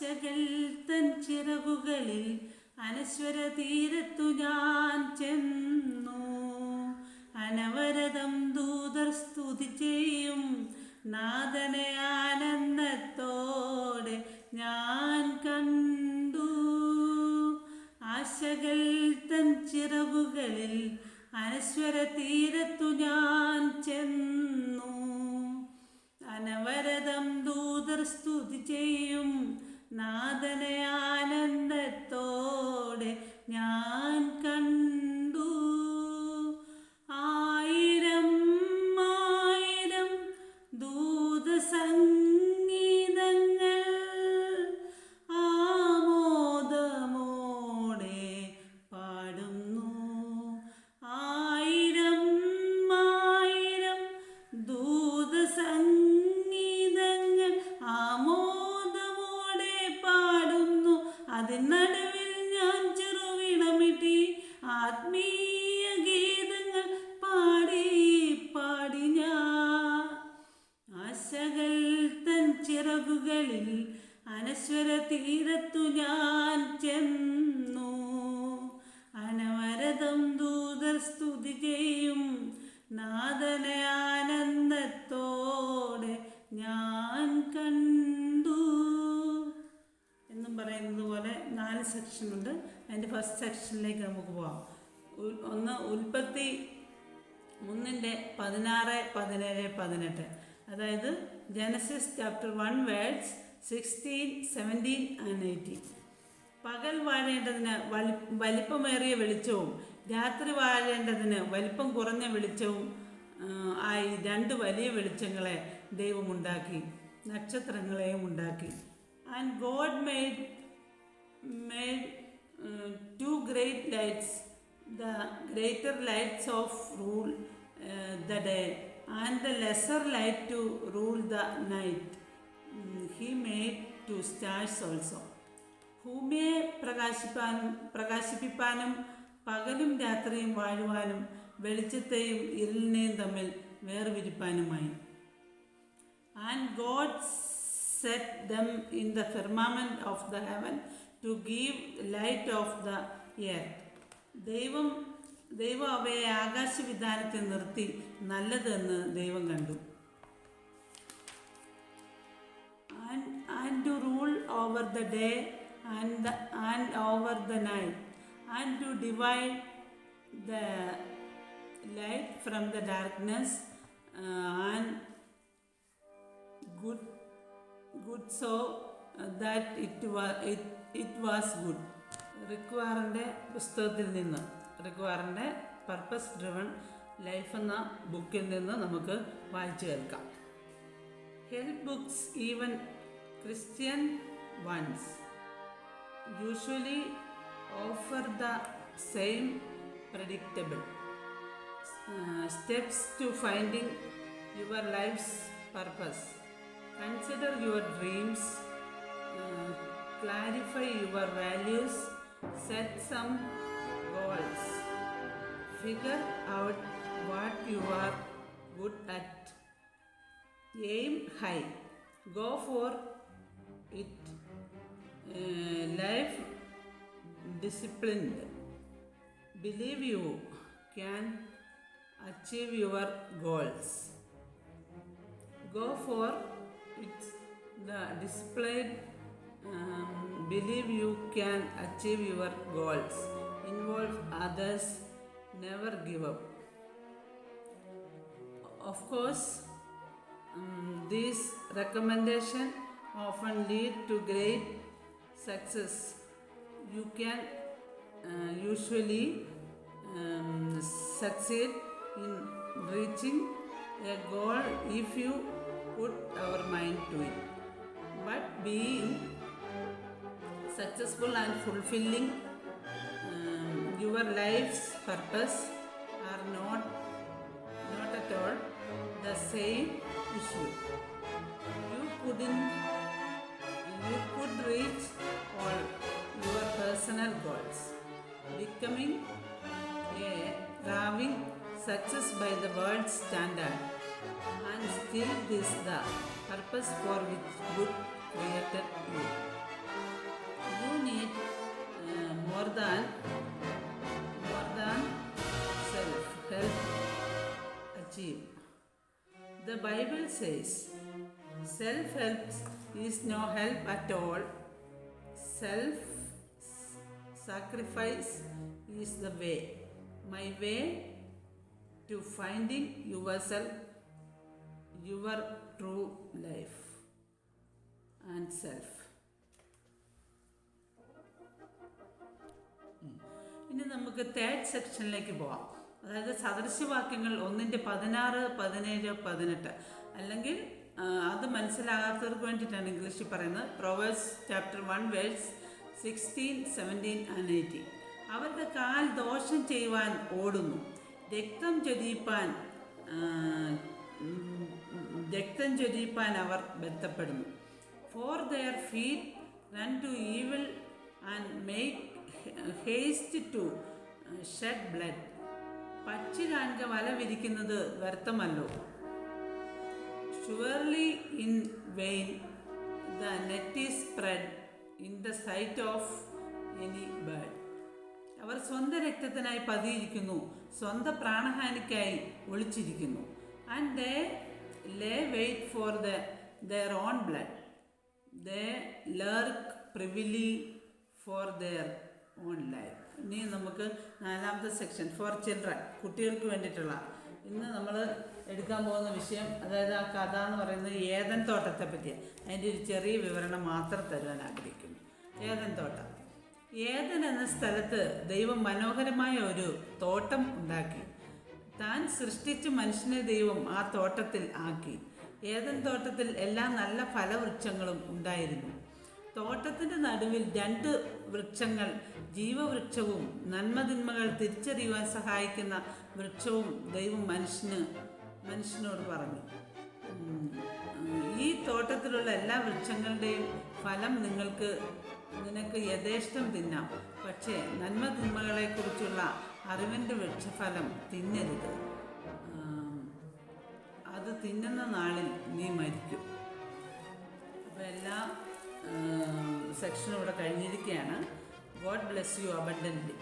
ആശകൾ തൻ ചിറകുകളിൽ അനശ്വര തീരത്തു ഞാൻ ചെന്നു. അനവരതം ദൂതർ സ്തുതി ചെയ്യും. നാദനെ ആനന്ദത്തോടെ ഞാൻ കണ്ടു. ആശകൾ തൻ ചിറകുകളിൽ അനശ്വര തീരത്തു ഞാൻ ചെന്നു. അനവരതം ദൂതർ സ്തുതി ചെയ്യും. നാദനെ അതിനടുവിൽ ഞാൻ ചെറുവിടമിട്ടി ആത്മീയ ഗീതങ്ങൾ പാടി പാടി ഞാൻ. ആശകൾ തൻ ചിറകുകളിൽ അനശ്വര തീരത്തു ഞാൻ ചെന്നു. അനവരതം ദൂതർ സ്തുതി ചെയ്യും നാദന ആനന്ദത്തോടെ ഞാൻ കണ്ടു. എന്നും പറയുന്നത് നാല് സെക്ഷനുണ്ട് അതിന്റെ ഫസ്റ്റ് സെക്ഷനിലേക്ക് നമുക്ക് പോവാം. ഒന്ന് ഉൽപ്പത്തി ഒന്നിന്റെ പതിനാറ് പതിനേഴ് പതിനെട്ട്. അതായത് Genesis chapter one words sixteen seventeen and eighteen പകൽ വാഴേണ്ടതിന് വലി വലിപ്പമേറിയ വെളിച്ചവും രാത്രി വാഴേണ്ടതിന് വലിപ്പം കുറഞ്ഞ വെളിച്ചവും ആയി രണ്ട് വലിയ വെളിച്ചങ്ങളെ ദൈവമുണ്ടാക്കി നക്ഷത്രങ്ങളെയും ഉണ്ടാക്കി. And God made made uh, two great lights the greater lights of rule uh, the day and the lesser light to rule the night Mm, he made two stars also ഭൂമിയെ പ്രകാശിപ്പാനും പ്രകാശിപ്പിപ്പാനും പകലും രാത്രിയും വാഴുവാനും വെളിച്ചത്തെയും ഇരുളിനെയും തമ്മിൽ വേർതിരിപ്പാനുമായി And God set them in the firmament of the heaven to give light of the earth. ദൈവം ദൈവം അവയെ ആകാശവിധാനത്തിൽ നിർത്തി നല്ലതെന്ന് ദൈവം കണ്ടു and to rule over the day and, the, and over the night and to divide the light from the darkness uh, and good good it it was good. റിക്വാറിന്റെ പുസ്തകത്തിൽ നിന്ന് റിക്വാറിന്റെ പർപ്പസ് ഡ്രിവൺ ലൈഫ് എന്ന ബുക്കിൽ നിന്ന് നമുക്ക് വായിച്ചു കേൾക്കാം. Help books even Christian ones usually offer the same predictable steps to finding your life's purpose consider your uh, clarify your values, set some goals, figure out what you are good at, aim high, go for it. Uh, life disciplined. Believe you can achieve your goals. Go for it. The displayed um, believe you can achieve your goals. Involve others. Never give up. Of course um, these recommendations often lead to great success. You can uh, usually um, succeed in reaching a goal if you put our mind to it. But being successful and fulfilling um, your life's purpose are not not at all the same issue. You couldn't you could reach all your personal goals. Becoming a raving success by the world standard and still this the purpose for which good created you you need uh, more than more than self help achieve the bible says self help is no help at all. Self sacrifice is the way my way to finding yourself your true life and self. നമുക്ക് third സെക്ഷനിലേക്ക് പോവാം. അതായത് സദൃശ്യവാക്യങ്ങൾ ഒന്നിന്റെ പതിനാറ് പതിനേഴ് പതിനെട്ട്. അല്ലെങ്കിൽ അത് മനസ്സിലാകാത്തവർക്ക് വേണ്ടിയിട്ടാണ് ഇംഗ്ലീഷിൽ പറയുന്നത്. Proverbs chapter one verse sixteen seventeen and eighteen അവരുടെ കാൽ ദോഷം ചെയ്യുവാൻ ഓടുന്നു. രക്തം ചൊരിയിപ്പാൻ രക്തം ചൊരിയിപ്പാൻ അവർ ബന്ധപ്പെടുന്നു. For their feet run to evil and make haste to shed blood പച്ചി കാണിക്ക വല വിരിക്കുന്നത് വ്യർത്ഥമല്ലോ. Surely in vain the net is spread in the sight of any bird അവർ സ്വന്തം രക്തത്തിനായി പതിയിരിക്കുന്നു സ്വന്തം പ്രാണഹാനിക്കായി ഒളിച്ചിരിക്കുന്നു. And they lay wait for the their own blood they lurk privily for their own life ഇനി നമുക്ക് നാലാമത്തെ സെക്ഷൻ ഫോർ ചിൽഡ്രൻ കുട്ടികൾക്ക് വേണ്ടിയിട്ടുള്ള. ഇന്ന് നമ്മൾ എടുക്കാൻ പോകുന്ന വിഷയം അതായത് ആ കഥ എന്ന് പറയുന്നത് ഏതൻ തോട്ടത്തെ പറ്റിയ. അതിന്റെ ഒരു ചെറിയ വിവരണം മാത്രം തരുവാൻ ആഗ്രഹിക്കുന്നു. ഏതൻ തോട്ടം. ഏതൻ എന്ന സ്ഥലത്ത് ദൈവം മനോഹരമായ ഒരു തോട്ടം ഉണ്ടാക്കി. താൻ സൃഷ്ടിച്ച മനുഷ്യനെ ദൈവം ആ തോട്ടത്തിൽ ആക്കി. ഏതൻ തോട്ടത്തിൽ എല്ലാ നല്ല ഫലവൃക്ഷങ്ങളും ഉണ്ടായിരുന്നു. തോട്ടത്തിന്റെ നടുവിൽ രണ്ട് വൃക്ഷങ്ങൾ ജീവവൃക്ഷവും നന്മതിന്മകൾ തിരിച്ചറിയുവാൻ സഹായിക്കുന്ന വൃക്ഷവും ദൈവം മനുഷ്യന് മനുഷ്യനോട് പറഞ്ഞു. ഈ തോട്ടത്തിലുള്ള എല്ലാ വൃക്ഷങ്ങളുടെയും ഫലം നിങ്ങൾക്ക് നിനക്ക് യഥേഷ്ടം തിന്നാം. പക്ഷേ നന്മ തിന്മകളെക്കുറിച്ചുള്ള അറിവിന്റെ വൃക്ഷഫലം തിന്നരുത്. അത് തിന്നുന്ന നാളിൽ നീ സെക്ഷനും ഇവിടെ കഴിഞ്ഞിരിക്കുകയാണ്. God bless you abundantly